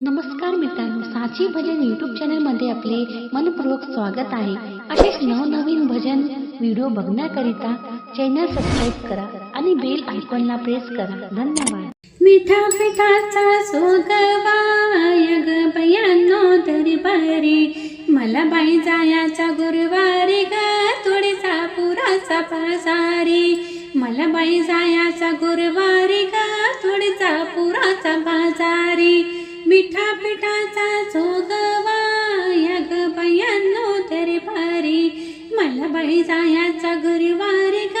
नमस्कार मित्रांनो साची भजन युट्यूब चॅनलमध्ये आपले मनपूर्वक स्वागत आहे. असेच नवनवीन भजन व्हिडिओ बघण्याकरिता चॅनल सबस्क्राईब करा आणि बेल आयकॉनला प्रेस करा. धन्यवाद. मिठा पिठाचा सोगवाय ग बयानो दरबारी. मला बाई जायाचा गुरुवारी ग थोडीसा पुराचा बाजारी मला बाई जायाचा गुरुवारी ग थोडीसा पुराचा बाजारी. मिठा पिठाचा सोगवाय ग बयानो पारी मला बाई जायाचा गुरुवारी ग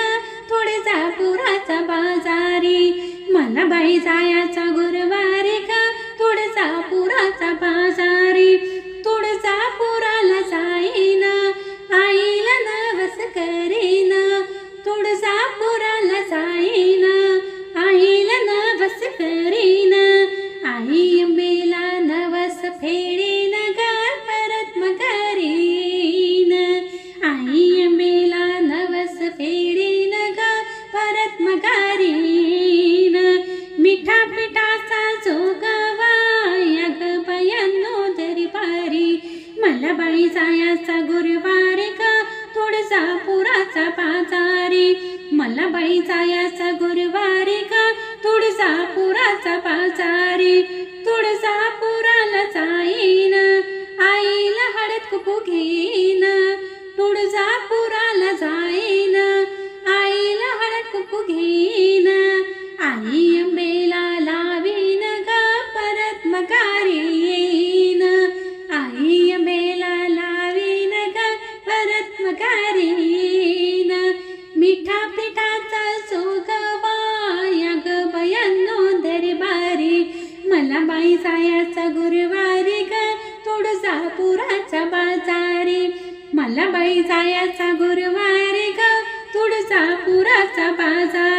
थोडीसा पुराचा बाजारी. मला बाई जायाचा गुरुवारी का? थोडसा पुराचा बाजारी. मला जायाचा गुरुवारी का? थोडसा पुराचा बाजारी मला बाई जायाचा गुरुवारी का? थोडसा पुराचा बाजारी थोडसा पुराला जाईन आईला हळद कुकू घेईन. थोडसा पुराला जाईन आईला हळद कुकू घेईन. गुरुवारी ग तुळजापुराचा बाजारी. मला बाई जायाचा गुरुवारी ग तुळजापुराचा बाजार बाजारी.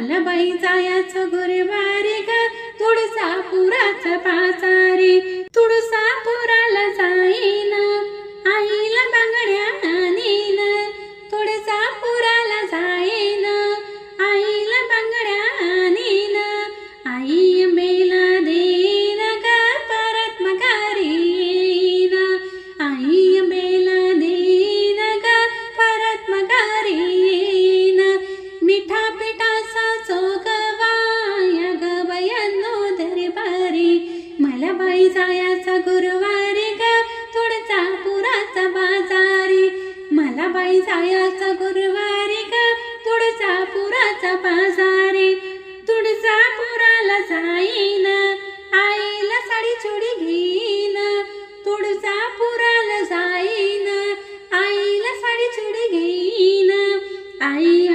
मला बाई गुरुवारी ग थोडसा पुराचा बाजारी थोडसा पुराला सायाचा गुरुवारी ग थोडसा पुराचा बाजारी. थोडसा पुराला जाईन आईला साडी चुडी घेईन. थोडसा पुराला जाईन आईला साडी चुडी घेईन. आई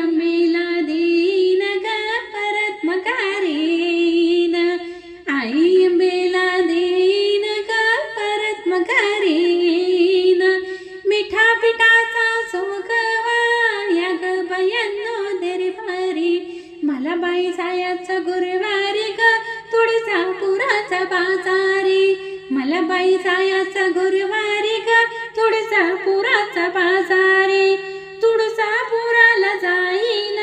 मला बाई जायाचा गुरुवारी ग थोडसा पुराचा बाजारी. मला बाई जायाचा गुरुवारी ग थोडसा पुराचा बाजारी. थोडसा पुराला जाईन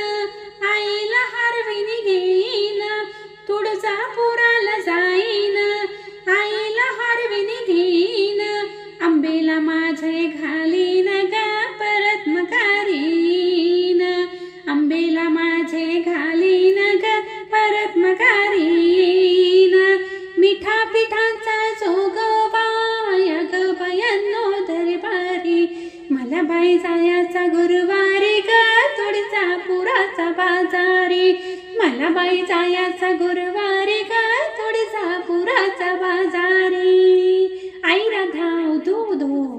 आईला हरविनी घेईन. थोडसा मला जायाचा गुरुवारी ग थोडीसा पुराचा बाजारी. मला बाई जायाचा गुरुवारी ग थोडीसा पुराचा बाजारी. आई राधा उधो उधो